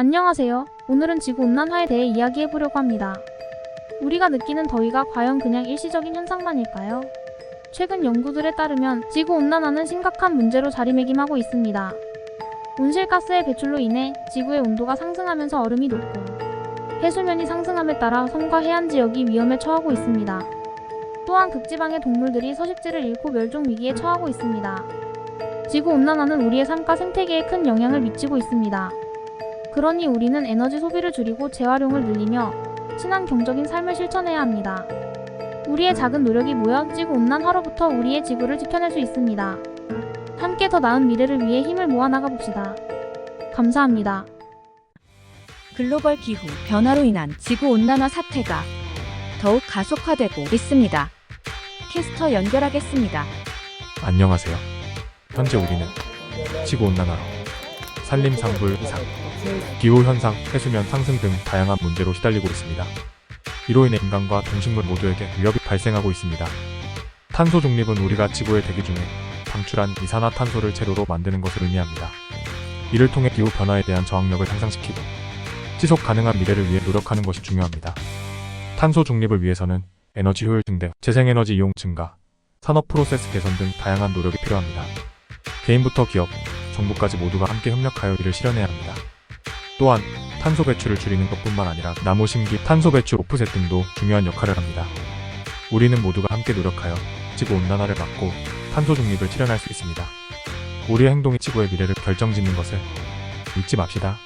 안녕하세요. 오늘은 지구온난화에 대해 이야기해보려고 합니다. 우리가 느끼는 더위가 과연 그냥 일시적인 현상만일까요? 최근 연구들에 따르면 지구온난화는 심각한 문제로 자리매김하고 있습니다. 온실가스의 배출로 인해 지구의 온도가 상승하면서 얼음이 녹고 해수면이 상승함에 따라 섬과 해안 지역이 위험에 처하고 있습니다. 또한 극지방의 동물들이 서식지를 잃고 멸종 위기에 처하고 있습니다. 지구온난화는 우리의 삶과 생태계에 큰 영향을 미치고 있습니다. 그러니 우리는 에너지 소비를 줄이고 재활용을 늘리며 친환경적인 삶을 실천해야 합니다. 우리의 작은 노력이 모여 지구 온난화로부터 우리의 지구를 지켜낼 수 있습니다. 함께 더 나은 미래를 위해 힘을 모아 나가 봅시다. 감사합니다. 글로벌 기후 변화로 인한 지구 온난화 사태가 더욱 가속화되고 있습니다. 캐스터 연결하겠습니다. 안녕하세요. 현재 우리는 지구 온난화로 산림상불 이상, 기후현상, 해수면 상승 등 다양한 문제로 시달리고 있습니다. 이로 인해 인간과 동식물 모두에게 위협이 발생하고 있습니다. 탄소 중립은 우리가 지구의 대기 중에 방출한 이산화탄소를 재료로 만드는 것을 의미합니다. 이를 통해 기후 변화에 대한 저항력을 향상시키고 지속 가능한 미래를 위해 노력하는 것이 중요합니다. 탄소 중립을 위해서는 에너지 효율 증대, 재생에너지 이용 증가, 산업 프로세스 개선 등 다양한 노력이 필요합니다. 개인부터 기업, 정부까지 모두가 함께 협력하여 이를 실현해야 합니다. 또한 탄소 배출을 줄이는 것뿐만 아니라 나무 심기, 탄소 배출 오프셋 등도 중요한 역할을 합니다. 우리는 모두가 함께 노력하여 지구 온난화를 막고 탄소 중립을 실현할 수 있습니다. 우리의 행동이 지구의 미래를 결정짓는 것을 잊지 맙시다.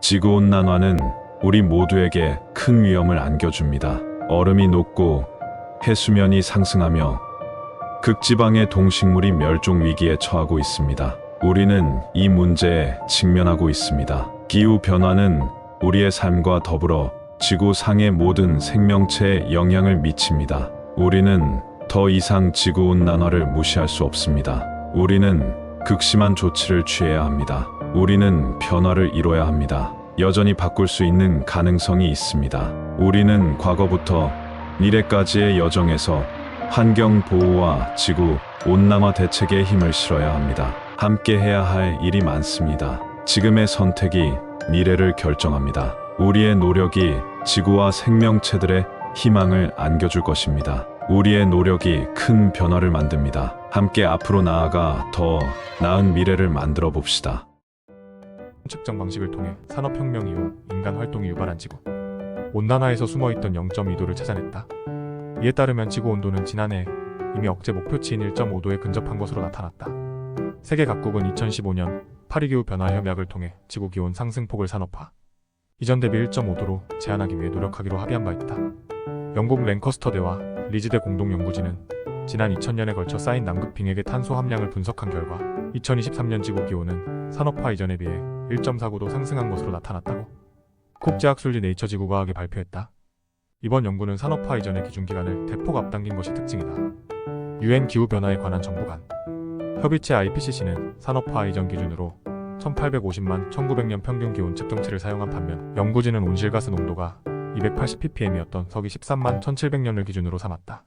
지구 온난화는 우리 모두에게 큰 위험을 안겨줍니다. 얼음이 녹고 해수면이 상승하며 극지방의 동식물이 멸종 위기에 처하고 있습니다. 우리는 이 문제에 직면하고 있습니다. 기후 변화는 우리의 삶과 더불어 지구 상의 모든 생명체에 영향을 미칩니다. 우리는 더 이상 지구 온난화를 무시할 수 없습니다. 우리는 극심한 조치를 취해야 합니다. 우리는 변화를 이뤄야 합니다. 여전히 바꿀 수 있는 가능성이 있습니다. 우리는 과거부터 미래까지의 여정에서 환경 보호와 지구 온난화 대책에 힘을 실어야 합니다. 함께 해야 할 일이 많습니다. 지금의 선택이 미래를 결정합니다. 우리의 노력이 지구와 생명체들의 희망을 안겨줄 것입니다. 우리의 노력이 큰 변화를 만듭니다. 함께 앞으로 나아가 더 나은 미래를 만들어 봅시다. 측정 방식을 통해 산업혁명 이후 인간 활동이 유발한 지구 온난화에서 숨어있던 0.2도를 찾아냈다. 이에 따르면 지구 온도는 지난해 이미 억제 목표치인 1.5도에 근접한 것으로 나타났다. 세계 각국은 2015년 파리 기후 변화 협약을 통해 지구 기온 상승폭을 산업화, 이전 대비 1.5도로 제한하기 위해 노력하기로 합의한 바 있다. 영국 랭커스터대와 리즈대 공동 연구진은 지난 2000년에 걸쳐 쌓인 남극 빙액의 탄소 함량을 분석한 결과 2023년 지구 기온은 산업화 이전에 비해 1.49도 상승한 것으로 나타났다고 국제학술지 네이처 지구과학이 발표했다. 이번 연구는 산업화 이전의 기준 기간을 대폭 앞당긴 것이 특징이다. 유엔 기후 변화에 관한 정부간 협의체 IPCC는 산업화 이전 기준으로 1850만 1900년 평균 기온 측정치를 사용한 반면 연구진은 온실가스 농도가 280ppm이었던 서기 13만 1700년을 기준으로 삼았다.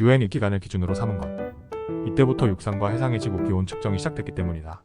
유엔 이 기간을 기준으로 삼은 건 이때부터 육상과 해상의 지구 기온 측정이 시작됐기 때문이다.